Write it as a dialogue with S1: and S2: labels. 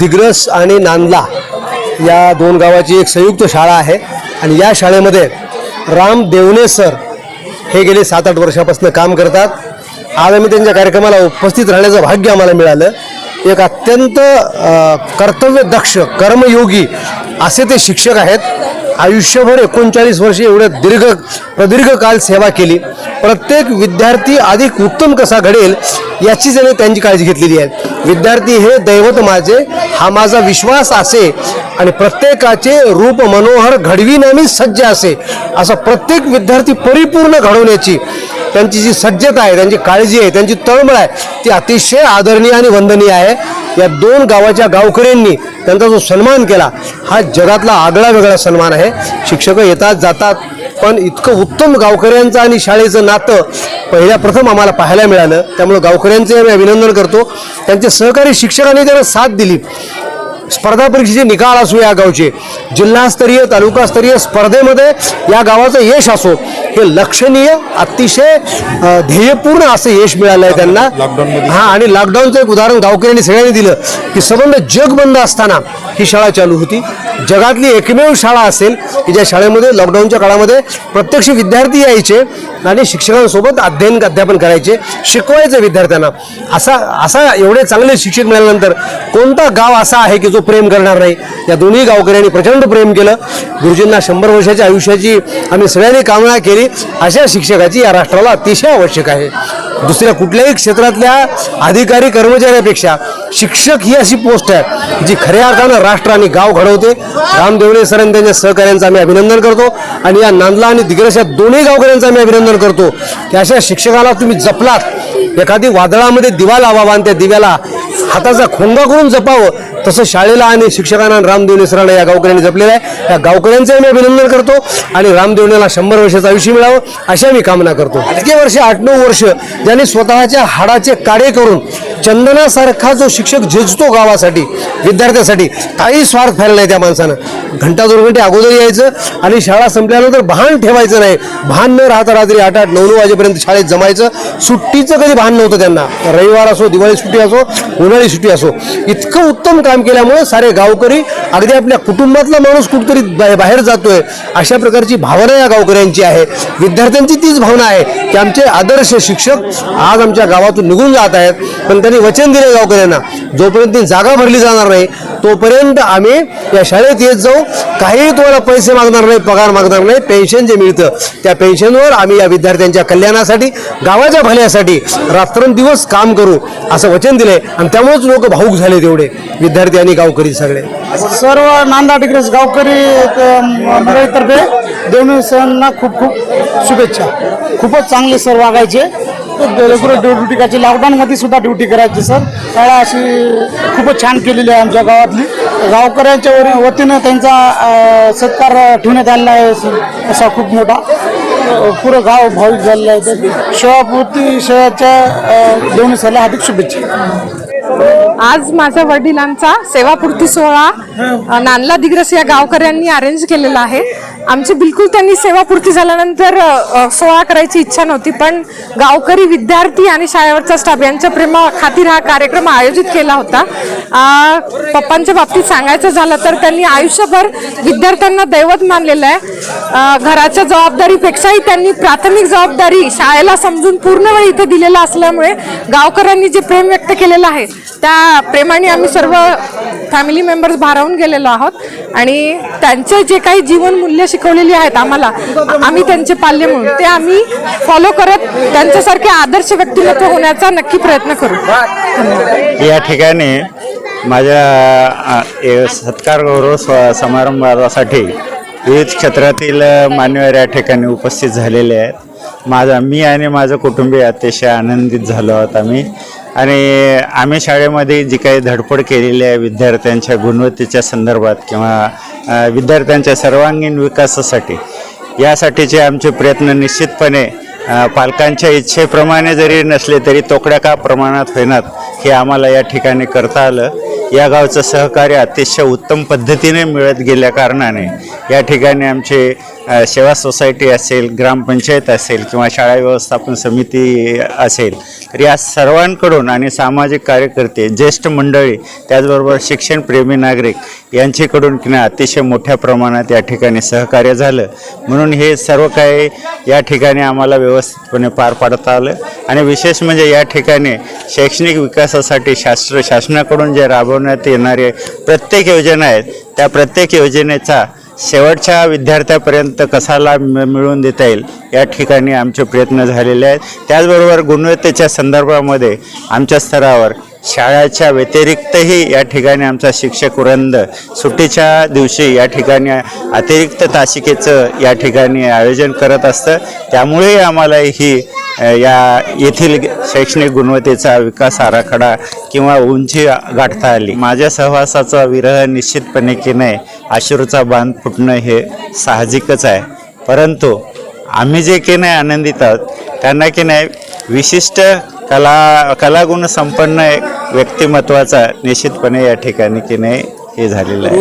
S1: दिग्रस आणि नांदला या दोन गावाची एक संयुक्त शाळा आहे. आणि या शाळेमध्ये राम देवने सर हे गेले सात आठ वर्षापासून काम करतात. आज आम्ही त्यांच्या कार्यक्रमाला उपस्थित राहण्याचं भाग्य आम्हाला मिळालं. एक अत्यंत कर्तव्यदक्ष कर्मयोगी असे ते शिक्षक आहेत. आयुष्यभर एकोणचाळीस वर्षे एवढं दीर्घ प्रदीर्घ काल सेवा केली. प्रत्येक विद्यार्थी अधिक उत्तम कसा घडेल याची त्याने त्यांची काळजी घेतलेली आहे. विद्यार्थी हे दैवत माझे हा माझा विश्वास असे आणि प्रत्येकाचे रूप मनोहर घडविण्याने सज्ज असे. असा प्रत्येक विद्यार्थी परिपूर्ण घडवण्याची त्यांची जी सज्जता आहे त्यांची काळजी आहे त्यांची तळमळ आहे ती अतिशय आदरणीय आणि वंदनीय आहे. या दोन गावाच्या गावकऱ्यांनी त्यांचा जो सन्मान केला हा जगातला आगळा वेगळा सन्मान आहे. शिक्षक येतात जातात पण इतकं उत्तम गावकऱ्यांचं आणि शाळेचं नातं पहिल्या प्रथम आम्हाला पाहायला मिळालं. त्यामुळे गावकऱ्यांचे आम्ही अभिनंदन करतो. त्यांचे सहकारी शिक्षकांनी त्यांना साथ दिली. स्पर्धा परीक्षेचे निकाल असो या गावचे. जिल्हास्तरीय तालुकास्तरीय स्पर्धेमध्ये या गावाचं यश असो हे लक्षणीय अतिशय ध्येयपूर्ण असं यश मिळालं आहे त्यांना हा आणि लॉकडाऊनचं एक उदाहरण गावकऱ्यांनी सगळ्यांनी दिलं की संबंध जग बंद असताना ही शाळा चालू होती. जगातली एकमेव शाळा असेल की ज्या शाळेमध्ये लॉकडाऊनच्या काळामध्ये प्रत्यक्ष विद्यार्थी यायचे आणि शिक्षकांसोबत अध्ययन अध्यापन करायचे शिकवायचे विद्यार्थ्यांना. असा असा एवढे चांगले शिक्षक मिळाल्यानंतर कोणता गाव असा आहे की जो प्रेम करणार नाही? या दोन्ही गावकऱ्यांनी प्रचंड प्रेम केलं. गुरुजींना शंभर वर्षाच्या आयुष्याची आम्ही सगळ्यांनी कामना केली. अशा शिक्षकाची या राष्ट्राला अतिशय आवश्यक आहे. दुसऱ्या कुठल्याही क्षेत्रातल्या अधिकारी कर्मचाऱ्यापेक्षा शिक्षक ही अशी पोस्ट आहे जी खऱ्या अर्थानं राष्ट्र आणि गाव घडवते. रामदेवळे सर आणि त्यांच्या सहकाऱ्यांचं आम्ही अभिनंदन करतो आणि या नांदला आणि दिग्रस या दोन्ही गावकऱ्यांचं आम्ही अभिनंदन करतो. की अशा शिक्षकाला तुम्ही जपलात एखादी वादळामध्ये दिवा लावावा आणि त्या दिव्याला हाताचा खोंगा करून जपावं. तसं शाळेला आणि शिक्षकांना रामदेव रामदेवने सरांना या गावकऱ्यांनी जपलेलं आहे. या गावकऱ्यांचं मी अभिनंदन करतो आणि रामदेवनेला शंभर वर्षाचं आयुष्य मिळावं अशा मी कामना करतो. इतके वर्ष आठ नऊ वर्ष ज्यांनी स्वतःच्या हाडाचे काडे करून चंदनासारखा जो शिक्षक झिजतो गावासाठी विद्यार्थ्यासाठी काही स्वार्थ फायला नाही त्या माणसानं. घंटा दोन घंटे अगोदर यायचं आणि शाळा संपल्यानंतर भान ठेवायचं नाही. भान न राहता रात्री आठ आठ नऊ नऊ वाजेपर्यंत शाळेत जमायचं. सुट्टीचं कधी भान नव्हतं त्यांना. रविवार असो दिवाळी सुट्टी असो उन्हाळी सुट्टी असो. इतकं उत्तम काम केल्यामुळे सारे गावकरी अगदी आपल्या कुटुंबातला माणूस कुठतरी बा- बाहेर जातोय. अशा प्रकारची भावना या गावकऱ्यांची आहे. विद्यार्थ्यांची तीच भावना आहे. की आमचे आदर्श शिक्षक आज आमच्या गावातून निघून जात आहेत पण त्यांनी वचन दिले गावकऱ्यांना जोपर्यंत ती जागा भरली जाणार नाही तोपर्यंत आम्ही या शाळेत येत जाऊ काहीही तुम्हाला पैसे मागणार नाही पगार मागणार नाही पेन्शन जे मिळतं त्या पेन्शनवर आम्ही या विद्यार्थ्यांच्या कल्याणासाठी गावाच्या भल्यासाठी रात्रंदिवस काम करू असं वचन दिलंय आणि त्यामुळेच लोक भाऊक झाले तेवढे विद्यार्थी आणि गावकरी सगळे.
S2: सर्व नांदा टिकरेस गावकरी मंडळीतर्फे दोन्ही सरांना खूप खूप शुभेच्छा. खूपच चांगले सर वागायचे. रेग्युलर ड्युटी करायची. लॉकडाऊनमध्ये सुद्धा ड्युटी करायची सर. शाळा अशी खूपच छान केलेली आहे आमच्या गावातली. गावकऱ्यांच्या वर- वतीनं त्यांचा सत्कार ठेवण्यात आलेला आहे असा खूप मोठा पुरं गाव भाविक झालेलं आहे. तर शेवापूर्ती शहराच्या दोन्ही सरला हार्दिक शुभेच्छा.
S3: आज माझ्या वडिलांचा सेवापूर्ती सोहळा नानला दिग्रस या गावकऱ्यांनी अरेंज केलेला आहे. आमची बिलकुल त्यांनी सेवापूर्ती झाल्यानंतर सोहळा करायची इच्छा नव्हती पण गावकरी विद्यार्थी आणि शाळेवरचा स्टाफ यांच्या प्रेमा खातीर हा कार्यक्रम आयोजित केला होता. पप्पांच्या बाबतीत सांगायचं झालं तर त्यांनी आयुष्यभर विद्यार्थ्यांना दैवत मानलेलं आहे. घराच्या जबाबदारीपेक्षाही त्यांनी प्राथमिक जबाबदारी शाळेला समजून पूर्ण वेळ इथे दिलेला असल्यामुळे गावकऱ्यांनी जे प्रेम व्यक्त केलेलं आहे त्या प्रेमाने आम्ही सर्व फॅमिली मेंबर्स भारावून गेलेलो आहोत. आणि त्यांचे जे काही जीवन मूल्य शिकवलेली आहेत आम्हाला. आम्ही त्यांचे पाल्य म्हणून. ते आम्ही फॉलो करत त्यांच्यासारखे आदर्श व्यक्तिमत्व होण्याचा नक्की प्रयत्न करू.
S4: या ठिकाणी माझ्या ए- सत्कार गौरव स्व- समारंभासाठी विविध क्षेत्रातील मान्यवर या ठिकाणी उपस्थित झालेले आहेत. माझा मी आणि माझं कुटुंबीय अतिशय आनंदित झालो आहोत आम्ही. आणि आम्ही शाळेमध्ये जी काही धडपड केलेली आहे विद्यार्थ्यांच्या गुणवत्तेच्या संदर्भात किंवा विद्यार्थ्यांच्या सर्वांगीण विकासासाठी यासाठीचे आमचे प्रयत्न निश्चितपणे पालकांच्या इच्छेप्रमाणे जरी नसले तरी तोकड्या का प्रमाणात होईनात हे आम्हाला या ठिकाणी करता आलं. या गावचं सहकार्य अतिशय उत्तम पद्धतीने मिळत गेल्या कारणाने या ठिकाणी आमचे सेवा सोसायटी असेल ग्रामपंचायत असेल किंवा शाळा व्यवस्थापन समिती असेल तर या सर्वांकडून आणि सामाजिक कार्यकर्ते ज्येष्ठ मंडळी त्याचबरोबर शिक्षणप्रेमी नागरिक यांच्याकडून किंवा अतिशय मोठ्या प्रमाणात या ठिकाणी सहकार्य झालं. म्हणून हे सर्व काही या ठिकाणी आम्हाला व्यवस्थितपणे पार पाडता आलं. आणि विशेष म्हणजे या ठिकाणी शैक्षणिक विकासासाठी शास्त्र शासनाकडून जे राबवण्यात येणारे प्रत्येक योजना आहेत त्या प्रत्येक योजनेचा शेवटच्या विद्यार्थ्यापर्यंत कसाला मिळवून देता येईल या ठिकाणी आमचे प्रयत्न झालेले आहेत. त्याचबरोबर गुणवत्तेच्या संदर्भामध्ये आमच्या स्तरावर शाळेच्या व्यतिरिक्तही या ठिकाणी आमचा शिक्षक वृंद सुट्टीच्या दिवशी या ठिकाणी अतिरिक्त तासिकेचं या ठिकाणी आयोजन करत असतं. त्यामुळे आम्हाला ही या येथील शैक्षणिक गुणवत्तेचा विकास आराखडा किंवा उंची गाठता आली. माझ्या सहवासाचा विरह निश्चितपणे की नाही आश्रूचा बांध फुटणं हे साहजिकच आहे. परंतु आम्ही जे की नाही आनंदित आहोत त्यांना की नाही विशिष्ट कला कलागुण संपन्न एक व्यक्तिमत्वाचा निश्चितपणे या ठिकाणी की नाही हे झालेलं आहे.